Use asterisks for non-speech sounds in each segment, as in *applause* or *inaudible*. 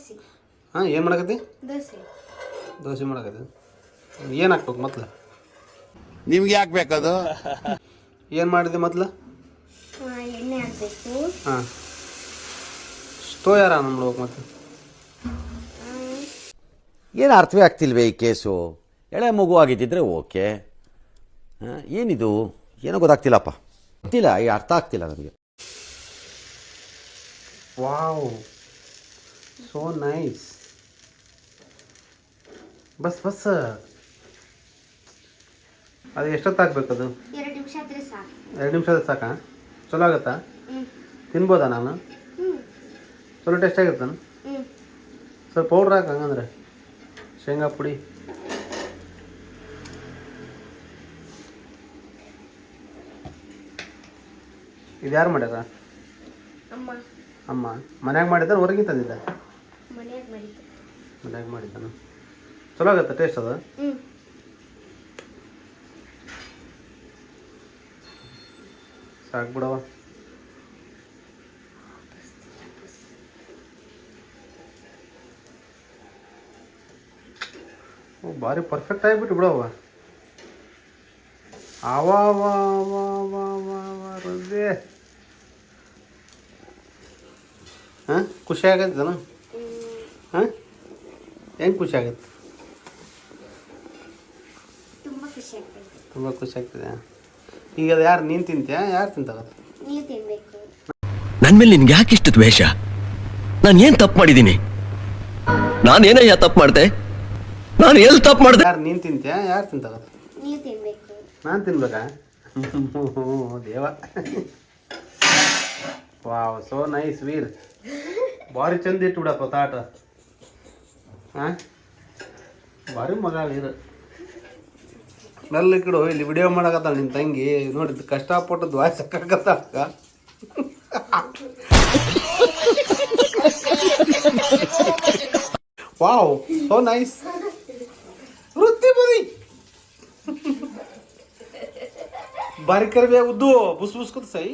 ದೋಸೆ. ಹಾಂ ಏನು ಮಾಡಕತ್ತಿ? ದೋಸೆ. ದೋಸೆ ಮಾಡಕತ್ತಿ. ಏನು ಹಾಕ್ಬೇಕು ಮೊದ್ಲು? ನಿಮ್ಗೆ ಯಾಕೆ ಬೇಕದು? ಏನು ಮಾಡಿದೆ ಮೊದ್ಲು? ಆ, ಎಣ್ಣೆ ಹಾಕಬೇಕು. ಹಾಂ. ಸ್ಟೋ ಯಾರ ನೋಡ್ಬೇಕು ಮತ್ತೆ. ಏನು ಅರ್ಥವೇ ಆಗ್ತಿಲ್ವೇ ಈ ಕೇಸು? ಎಳೆ ಮಗು ಆಗಿದ್ದಿದ್ರೆ ಓಕೆ. ಹಾಂ ಏನಿದು? ಏನೋ ಗೊತ್ತಾಗ್ತಿಲ್ಲಪ್ಪ. ಗೊತ್ತಿಲ್ಲ ಈ ಅರ್ಥ ಆಗ್ತಿಲ್ಲ ನನಗೆ. ವಾವ್. ಸೋ ನೈಸ್ ಬಸ್ ಬಸ್. ಅದು ಎಷ್ಟೊತ್ತು ಹಾಕ್ಬೇಕು ಅದು? ಎರಡು ನಿಮಿಷ ಆದರೆ ಸಾಕು. ಎರಡು ನಿಮಿಷದ ಸಾಕಾ? ಚಲೋ ಆಗುತ್ತಾ? ತಿನ್ಬೋದಾ ನಾನು? ಚಲೋ ಟೇಸ್ಟ್ ಆಗಿರ್ತಾನೆ ಸ್ವಲ್ಪ ಪೌಡ್ರ್ ಹಾಕು ಹಂಗಂದ್ರೆ. ಶೇಂಗಾ ಪುಡಿ. ಇದು ಯಾರು ಮಾಡ್ಯಾರ? ಅಮ್ಮ. ಅಮ್ಮ. ಮನ್ಯಾಗ ಮಾಡಿದ್ದಾನೆ ಹೊರಗೆ ತಂದಿದ್ದ? ಮನ್ಯಾಗ ಮಾಡಿದ್ದು. ಮನ್ಯಾಗ ಮಾಡಿದ್ದಾನ? ಚಲೋ ಆಗತ್ತೆ ಟೇಸ್ಟ್ ಅದು? ಹ್ಞೂ ಸಾಕು ಬಿಡವ ಓ ಭಾರಿ ಪರ್ಫೆಕ್ಟ್ ಆಗಿಬಿಟ್ಟು ಬಿಡವ ಆವಾ ವಾ ವಾ ವಾ ವಾ ವಾ ರಜೆ ಹಾಂ? ಖುಷಿ ಆಗತ್ತೇನ ಹಾಂ? ಏನು ಖುಷಿ ಆಗುತ್ತೆ? ತುಂಬ ಖುಷಿ ಆಗ್ತದೆ. ತುಂಬ ಖುಷಿ ಆಗ್ತದೆ. ಈಗ ಅದು ಯಾರು ನೀನು ತಿಂತೀಯಾ? ಯಾರು ತಿಂತಾರ ನೀವು ತಿನ್ಬೇಕು. ನನ್ನ ಮೇಲೆ ನಿನ್ಗೆ ಯಾಕೆ ಇಷ್ಟು ದ್ವೇಷ? ನಾನು ಏನು ತಪ್ಪು ಮಾಡಿದ್ದೀನಿ ನಾನೇನಯ್ಯ ತಪ್ಪು ಮಾಡಿದೆ? ನಾನು ಎಲ್ಲಿ ತಪ್ಪು ಮಾಡಿದೆ? ಯಾರು ನೀನು ತಿಂತೀಯಾ? ಯಾರು ತಿಂತಾರ ನೀವು ತಿನ್ಬೇಕು. ನಾನು ತಿನ್ಬೇಕಾ? ದೇವ. Wow so nice Veer. ಭಾರಿ ಚಂದ ಇಟ್ಟು ಬಿಡಪ್ಪ ತಾಟ. ಹಾಂ? ಭಾರಿ ಮಗ ಇದು ಮೆಲ್ಲ ಕಿಡು ಇಲ್ಲಿ ವಿಡಿಯೋ ಮಾಡಕತ್ತಾಳ ನಿನ್ನ ತಂಗಿ. ನೋಡಿ ಕಷ್ಟಪಟ್ಟು ದ್ವಾಸ ಸಕ್ಕತ್ತ ವಾವ್ ಸೋ ನೈಸ್ ವೃತ್ತಿ ಬರಿ. ಬಾರಿ ಕರಿಬೇ ಉದ್ದು ಬುಸ್ ಬುಸ್ಕೊತ ಸೈ.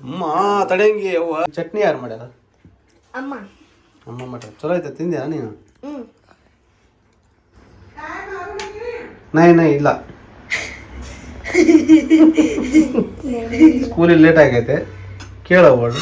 ಅಮ್ಮ ತಡೆಯಂಗಿ ಅವ್ವ. ಚಟ್ನಿ ಯಾರು ಮಾಡ್ಯಾರ? ಅಮ್ಮ. ಅಮ್ಮ ಮಾಡ್ಯಾರ ಚಲೋ ಐತೆ ತಿಂದ್ಯಾ ನೀನು? ನಾಯಿ ನೈ ನೈ ಇಲ್ಲ. *laughs* ಸ್ಕೂಲಿಗೆ ಲೇಟ್ ಆಗೈತೆ. ಕೇಳವಳು